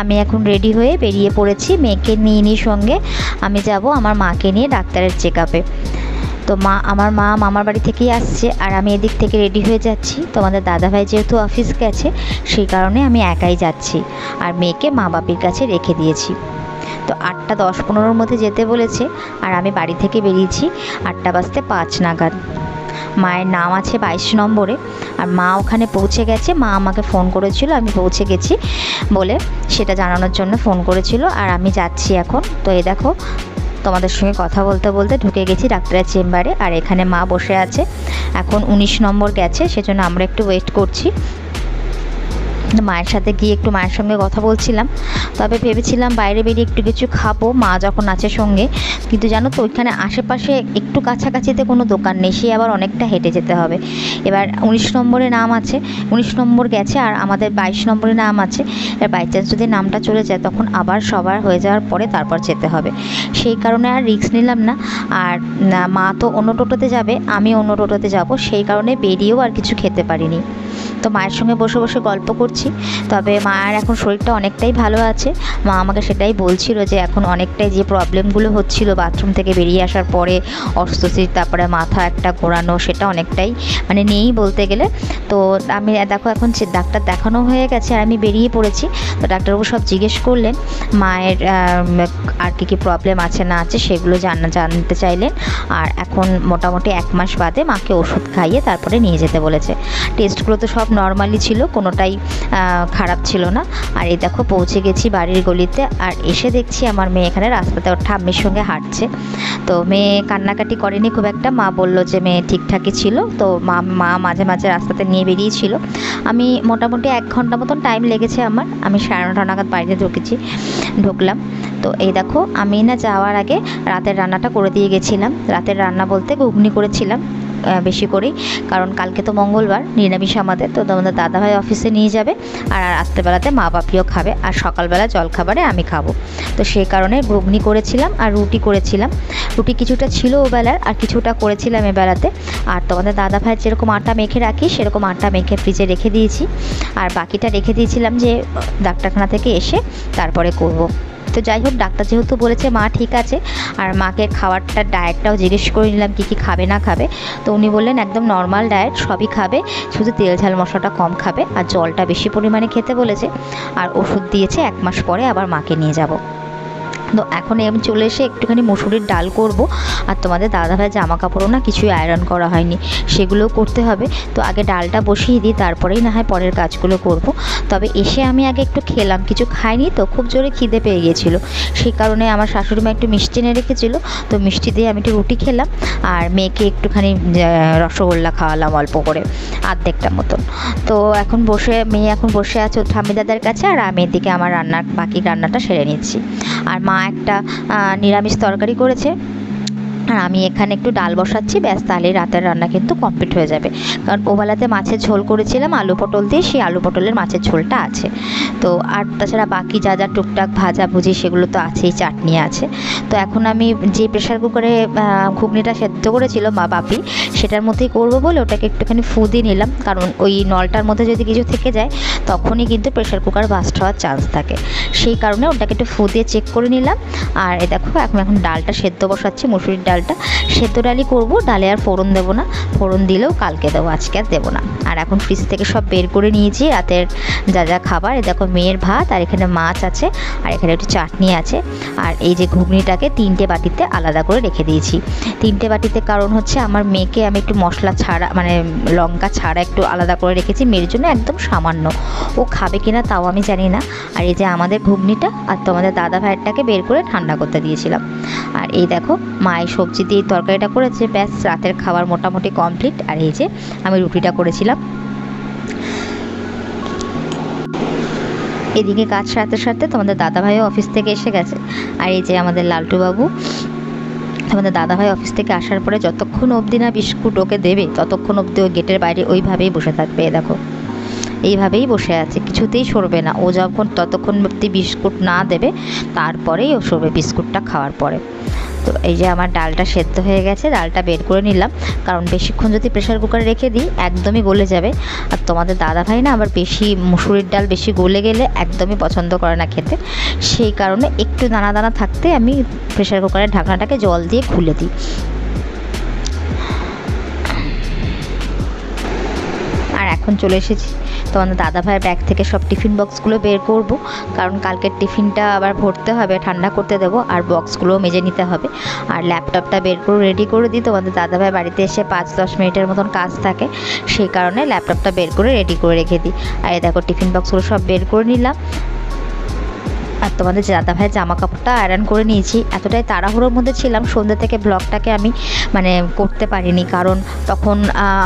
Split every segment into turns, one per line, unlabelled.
আমি এখন রেডি হয়ে বেরিয়ে পড়েছি মেয়েকে নিয়ে নিয়ে সঙ্গে। আমি যাব আমার মাকে নিয়ে ডাক্তারের চেক আপে তো মা, আমার মা মামার বাড়ি থেকেই আসছে আর আমি এদিক থেকে রেডি হয়ে যাচ্ছি। তোমাদের দাদাভাই যেহেতু অফিস গেছে, সেই কারণে আমি একাই যাচ্ছি আর মেয়েকে মা বাপির কাছে রেখে দিয়েছি। তো আটটা দশ পনেরোর মধ্যে যেতে বলেছে আর আমি বাড়ি থেকে বেরিয়েছি আটটা বাজতে পাঁচ নাগাদ। মায়ের নাম আছে বাইশ নম্বরে। আর মা ওখানে পৌঁছে গেছে। মা আমাকে ফোন করেছিল, আমি পৌঁছে গেছি বলে সেটা জানানোর জন্য ফোন করেছিল। আর আমি যাচ্ছি এখন। তো এ দেখো, তোমাদের সঙ্গে কথা বলতে বলতে ঢুকে গেছি ডাক্তারের চেম্বারে। আর এখানে মা বসে আছে। এখন উনিশ নম্বর গেছে, সেজন্য আমরা একটু ওয়েট করছি। মায়ের সাথে গিয়ে একটু মায়ের সঙ্গে কথা বলছিলাম। তবে ভেবেছিলাম বাইরে বেরিয়ে একটু কিছু খাব, মা যখন আছে সঙ্গে। কিন্তু জানো তো, ওইখানে আশেপাশে একটু কাছাকাছিতে কোনো দোকান নেই, সে আবার অনেকটা হেঁটে যেতে হবে। এবার উনিশ নম্বরে নাম আছে, উনিশ নম্বর গেছে আর আমাদের বাইশ নম্বরে নাম আছে। এবার বাই চান্স যদি নামটা চলে যায়, তখন আবার সবার হয়ে যাওয়ার পরে তারপর যেতে হবে। সেই কারণে আর রিস্ক নিলাম না। আর মা তো অন্য টোটোতে যাবে, আমি অন্য টোটোতে যাব। সেই কারণে বেরিয়েও আর কিছু খেতে পারিনি। তো মায়ের সঙ্গে বসে বসে গল্প করছি। তবে মায়ের এখন শরীরটা অনেকটাই ভালো আছে। মা আমাকে সেটাই বলছিল যে এখন অনেকটাই যে প্রবলেমগুলো হচ্ছিল বাথরুম থেকে বেরিয়ে আসার পরে অস্বস্তি তারপরে মাথা একটা ঘোরানো, সেটা অনেকটাই মানে নেই বলতে গেলে। তো আমি, দেখো এখন ডাক্তার দেখানো হয়ে গেছে আর আমি বেরিয়ে পড়েছি। তো ডাক্তারবাবু সব জিজ্ঞেস করলেন, মায়ের আর কী কী প্রবলেম আছে না আছে সেগুলো জানা, জানতে চাইলেন। আর এখন মোটামুটি এক মাস বাদে মাকে ওষুধ খাইয়ে তারপরে নিয়ে যেতে বলেছে। টেস্টগুলো তো সব নর্মালি ছিল, কোনোটাই খারাপ ছিল না। আর এই দেখো পৌঁছে গেছি বাড়ির গলিতে আর এসে দেখছি আমার মেয়ে এখানে রাস্তাতে ওর ঠাম্মির সঙ্গে হাঁটছে। তো মেয়ে কান্নাকাটি করেনি খুব একটা, মা বলল যে মেয়ে ঠিকঠাকই ছিল। তো মা মা মাঝে মাঝে রাস্তাতে নিয়ে বেরিয়েছিল। আমি মোটামুটি এক ঘণ্টা মতন টাইম লেগেছে আমার। আমি সাড়ে নটা নাগাদ বাড়িতে ঢুকেছি, ঢুকলাম। তো এই দেখো, আমি না যাওয়ার আগে রাতের রান্নাটা করে দিয়ে গেছিলাম। রাতের রান্না বলতে ঘুগনি করেছিলাম। বেশি করেই কারণ কালকে তো মঙ্গলবার, নিরামিষ আমাদের, তো তোমাদের দাদাভাই অফিসে নিয়ে যাবে আর রাত্রেবেলাতে মা বাপিও খাবে আর সকালবেলা জলখাবারে আমি খাব। তো সেই কারণে ঘুগনি করেছিলাম আর রুটি করেছিলাম। রুটি কিছুটা ছিল ও বেলার আর কিছুটা করেছিলাম এ বেলাতে। আর তোমাদের দাদা ভাইয়ের যেরকম আটা মেখে রাখি, সেরকম আটা মেখে ফ্রিজে রেখে দিয়েছি। আর বাকিটা রেখে দিয়েছিলাম যে ডাক্তারখানা থেকে এসে তারপরে করব। তো যাই হোক, ডাক্তার যেহেতু বলেছে, মা, ঠিক আছে। আর মাকে খাওয়ারটা, ডায়েটটাও জিজ্ঞেস করে নিলাম, কী কী খাবে, না খাবে। তো উনি বললেন, একদম নর্মাল ডায়েট সবই খাবে, শুধু তেল ঝাল মশলাটা কম খাবে, আর জলটা বেশি পরিমাণে খেতে বলেছে। আর ওষুধ দিয়েছে, এক মাস পরে আবার মাকে নিয়ে যাব। তো এখন আমি চলে এসে একটুখানি মুসুরির ডাল করব। আর তোমাদের দাদাভাই জামা কাপড়ও না কিছুই আয়রন করা হয়নি, সেগুলোও করতে হবে। তো আগে ডালটা বসিয়ে দিই, তারপরেই না হয় পরের কাজগুলো করব। তবে এসে আমি আগে একটু খেলাম, কিছু খাইনি তো খুব জোরে খিদে পেয়ে গিয়েছিল সেই কারণে আমার শাশুড়ি মা একটু মিষ্টি এনে রেখেছিলো, তো মিষ্টি দিয়ে আমি একটু রুটি খেলাম। আর মেয়েকে একটুখানি রসগোল্লা খাওয়ালাম অল্প করে, আর্ধেকটা মতন। তো এখন বসে, মেয়ে এখন বসে আছে ঠাম্মি দাদার কাছে, আর আমি এদিকে আমার রান্নার, বাকি রান্নাটা সেরে নিচ্ছি। আর মা একটা নিরামিষ তরকারি করেছে। আর আমি এখানে একটু ডাল বসাচ্ছি, ব্যাস তাহলে রাতের রান্না কিন্তু কমপ্লিট হয়ে যাবে। কারণ ওবেলাতে মাছের ঝোল করেছিলাম, আলু পটল দিয়ে সেই আলু পটলের মাছের ঝোলটা আছে। তো আর তাছাড়া বাকি যা যা টুকটাক ভাজা ভুজি সেগুলো তো আছেই, চাটনি আছে। তো এখন আমি যে প্রেশার কুকারে ঘুগনিটা সেদ্ধ করেছিল মা বাপি, সেটার মধ্যেই করব বলে ওটাকে একটুখানি ফু দিয়ে নিলাম। কারণ ওই নলটার মধ্যে যদি কিছু থেকে যায়, তখনই কিন্তু প্রেশার কুকার বাস্ট হওয়ার চান্স থাকে। সেই কারণে ওটাকে একটু ফু দিয়ে চেক করে নিলাম। আর এ দেখো, এখন এখন ডালটা সেদ্ধ বসাচ্ছি, মুসুরির ডালটা সেদ্ধ ডালই করব, ডালে আর ফোড়ন দেবো না। ফোড়ন দিলেও কালকে দেবো, আজকে আর দেবো না। আর এখন ফ্রিজ থেকে সব বের করে নিয়েছি, রাতের যা যা খাবার। এ দেখো মেয়ের ভাত, আর এখানে মাছ আছে, আর এখানে একটু চাটনি আছে। আর এই যে ঘুগনিটাকে তিনটে বাটিতে আলাদা করে রেখে দিয়েছি। তিনটে বাটিতে কারণ হচ্ছে আমার মেয়েকে আমি একটু মশলা ছাড়া মানে লঙ্কা ছাড়া একটু আলাদা করে রেখেছি, মেয়ের জন্য একদম সামান্য। ও খাবে কিনা তাও আমি জানি না। আর এই যে আমাদের ঘুগনিটা, আর তোমাদের দাদা ভাইয়েরটাকে বের করে ঠান্ডা করতে দিয়েছিলাম। আর এই দেখো মায়ের সবজি দিয়ে তরকারিটা করেছে। ব্যাস, রাতের খাবার মোটামুটি কমপ্লিট আর এই যে, আমি রুটিটা করেছিলাম। এদিকে কাজ সারতে সারতে তোমাদের দাদাভাইও অফিস থেকে এসে গেছে। আর এই যে আমাদের লালটু বাবু তোমাদের দাদাভাই অফিস থেকে আসার পরে যতক্ষণ অবধি না বিস্কুট ওকে দেবে, ততক্ষণ অবধি ও গেটের বাইরে ওইভাবেই বসে থাকবে দেখো। এইভাবেই বসে আছে, কিছুতেই সরবে না। ও যখন ততক্ষণ অবধি বিস্কুট না দেবে, তারপরেই ও সরবে বিস্কুটটা খাওয়ার পরে। তো এই যে আমার ডালটা সেদ্ধ হয়ে গেছে, ডালটা বের করে নিলাম। কারণ বেশিক্ষণ যদি প্রেশার কুকারে রেখে দিই, একদমই গলে যাবে। আর তোমাদের দাদা ভাই না আবার বেশি মুসুরির ডাল বেশি গলে গেলে একদমই পছন্দ করে না খেতে। সেই কারণে একটু দানা দানা থাকতে আমি প্রেশার কুকারের ঢাকনাটাকে জল দিয়ে খুলে দিই। আর এখন চলে এসেছি। তোমাদের দাদা ভাইয়ের ব্যাগ থেকে সব টিফিন বক্সগুলো বের করব। কারণ কালকের টিফিনটা আবার ভরতে হবে, ঠান্ডা করতে দেবো, আর বক্সগুলো মেজে নিতে হবে। আর ল্যাপটপটা বের করে রেডি করে দিই, তোমাদের দাদা ভাই বাড়িতে এসে পাঁচ দশ মিনিটের মতন কাজ থাকে, সেই কারণে ল্যাপটপটা বের করে রেডি করে রেখে দিই। আর দেখো টিফিন বক্সগুলো সব বের করে নিলাম। আর তোমাদের দাদা ভাইয়ের জামা কাপড়টা আয়রন করে নিয়েছি, এতটাই তাড়াহুড়োর মধ্যে ছিলাম, সন্ধ্যে থেকে ব্লগটাকে আমি মানে করতে পারিনি। কারণ তখন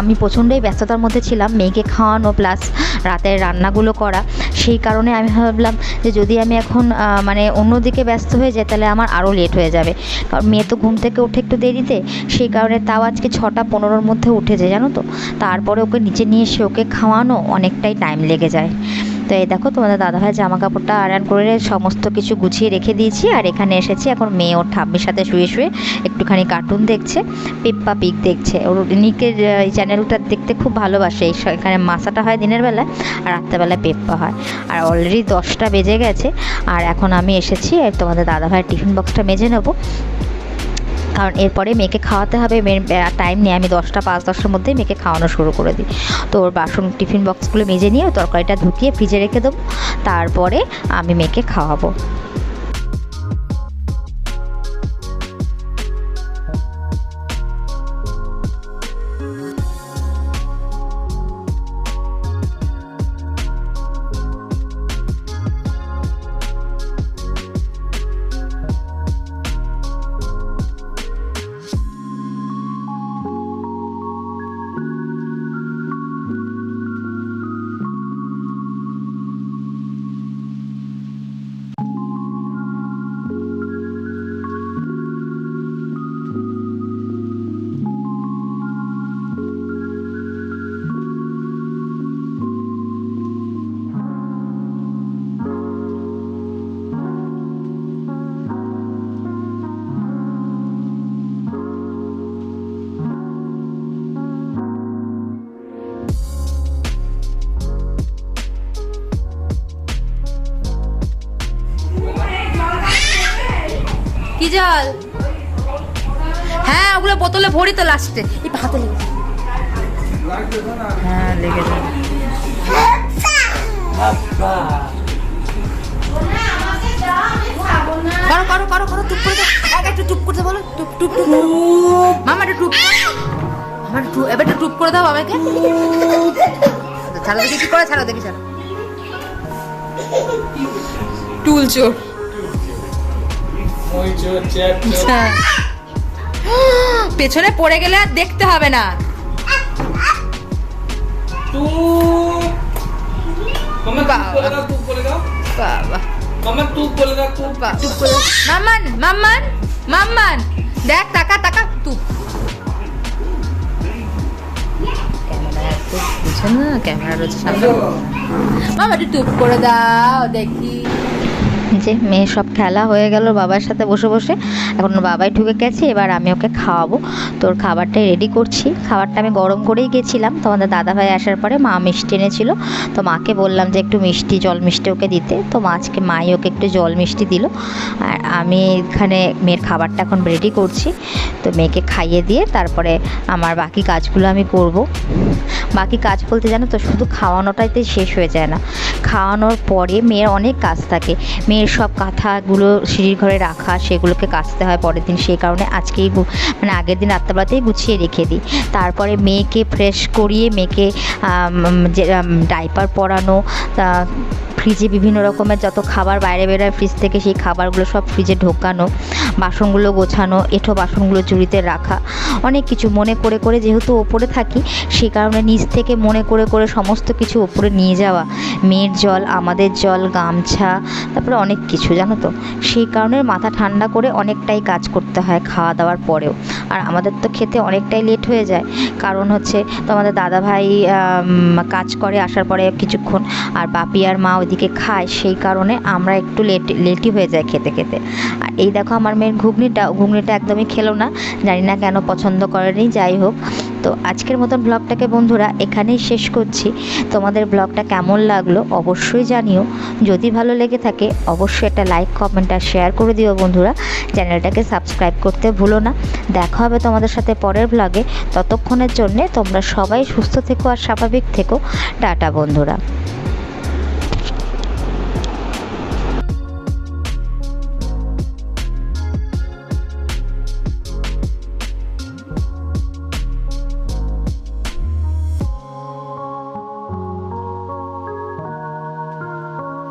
আমি প্রচণ্ডই ব্যস্ততার মধ্যে ছিলাম, মেয়েকে খাওয়ানো প্লাস রাতের রান্নাগুলো করা। সেই কারণে আমি ভাবলাম যে যদি আমি এখন মানে অন্যদিকে ব্যস্ত হয়ে যাই, তাহলে আমার আরও লেট হয়ে যাবে। কারণ মেয়ে তো ঘুম থেকে উঠে একটু দেরিতে, সেই কারণে তাও আজকে ছটা পনেরোর মধ্যে উঠেছে জানো তো? তারপরে ওকে নিচে নিয়ে এসে ওকে খাওয়ানো অনেকটাই টাইম লেগে যায়। তো এই দেখো, তোমাদের দাদাভাই জামা কাপড়টা আয়রন করে সমস্ত কিছু গুছিয়ে রেখে দিয়েছি। আর এখানে এসেছি এখন মেয়ে ওর ঠাম্মির সাথে শুয়ে শুয়ে একটুখানি কার্টুন দেখছে, পেপ্পা পিক দেখছে। ওর নিকের এই চ্যানেলটা দেখতে খুব ভালোবাসে। এই এখানে মাসাটা হয় দিনের বেলায় আর রাত্রেবেলায় পেপ্পা হয়। আর অলরেডি দশটা বেজে গেছে। আর এখন আমি এসেছি, আর তোমাদের দাদাভাইয়ের টিফিন বক্সটা মেজে নেব। কারণ এরপরে মেয়েকে খাওয়াতে হবে মেয়ের টাইম নিয়ে আমি দশটা, পাঁচ, দশটার মধ্যে মেয়েকে খাওয়ানো শুরু করে দিই। তো ওর বাসন, টিফিন বক্সগুলো মেজে নিয়ে তরকারিটা ঢুকিয়ে ফ্রিজে রেখে দেবো। তারপরে আমি মেয়েকে খাওয়াবো।
জল হ্যাঁ ওগুলো বোতলে ভরি তো লাস্টে এই হাতে লেগে হ্যাঁ লেগে যাবে করো করো করো করো টুপ করে দাও এক একটু টুপ করতে বলো টুপ টুপ টুপ মামা একটু টুপ আমার একটু এবার একটু টুপ করে দাও আমাকে। ছাড়ো দেখি কি করে ছাড়ো দেখি ছাড়ো। টুল চোর। পেছনে পড়ে গেলে আর দেখতে হবে না। মাম্মান মাম্মান দেখ, তাকা তাকা, তুপ। ক্যামেরা রয়েছে সামনে। মামা একটু টুপ করে দাও, দেখি।
যে মেয়ে সব খেলা হয়ে গেল, বাবার সাথে বসে বসে। এখন বাবাই ঢুকে গেছে, এবার আমি ওকে খাওয়াবো। তোর খাবারটা রেডি করছি। খাবারটা আমি গরম করেই গেছিলাম। তোমাদের দাদাভাই আসার পরে মা মিষ্টি এনেছিল। তো মাকে বললাম যে একটু মিষ্টি, জল মিষ্টি ওকে দিতে। তো মা আজকে মাই ওকে একটু জল মিষ্টি দিল। আর আমি এখানে মেয়ের খাবারটা এখন রেডি করছি। তো মেয়েকে খাইয়ে দিয়ে তারপরে আমার বাকি কাজগুলো আমি করব। বাকি কাজ বলতে জানো তো, শুধু খাওয়ানোটাইতে শেষ হয়ে যায় না। খাওয়ানোর পরে মেয়ের অনেক কাজ থাকে। মেয়ের সব কাঁথাগুলো সিঁড়ির ঘরে রাখা, সেগুলোকে কাচতে হয় পরের দিন। সেই কারণে আজকেই মানে আগের দিন রাত্রেবেলাতেই গুছিয়ে রেখে দিই। তারপরে মেয়েকে ফ্রেশ করিয়ে মেয়েকে যে ডাইপার পরানো ফ্রিজে বিভিন্ন রকমের যত খাবার বাইরে বেরোয় ফ্রিজ থেকে সেই খাবারগুলো সব ফ্রিজে ঢোকানো, বাসনগুলো গোছানো, এঁঠো বাসনগুলো চুরিতে রাখা, অনেক কিছু মনে করে করে যেহেতু ওপরে থাকি সেই কারণে নিচ থেকে মনে করে করে সমস্ত কিছু ওপরে নিয়ে যাওয়া। মেয়ের জল, আমাদের জল, গামছা, তারপরে অনেক কিছু জানো তো? সেই কারণে মাথা ঠান্ডা করে অনেকটাই কাজ করতে হয় খাওয়া দাওয়ার পরেও। আর আমাদের তো খেতে অনেকটাই লেট হয়ে যায়। কারণ হচ্ছে তোমাদের দাদাভাই কাজ করে আসার পরে কিছুক্ষণ আর বাপি আর মা ওইদিকে খায়। সেই কারণে আমরা একটু লেট লেটই হয়ে যায় খেতে খেতে। আর এই দেখো আমার মেয়ের ঘুগনিটা ঘুগনিটা একদমই খেলো না। জানি না কেন পছন্দ করেনি, যাই হোক। তো আজকের মতন ব্লগটাকে বন্ধুরা এখানেই শেষ করছি। তোমাদের ব্লগটা কেমন লাগল অবশ্যই জানিও। যদি ভালো লেগে থাকে, অবশ্যই একটা লাইক, কমেন্ট আর শেয়ার করে দিও বন্ধুরা। চ্যানেলটাকে সাবস্ক্রাইব করতে ভুলো না। দেখা হবে তোমাদের সাথে পরের ব্লগে। ততক্ষণের জন্যে তোমরা সবাই সুস্থ থেকো আর স্বাভাবিক থেকো। টাটা বন্ধুরা।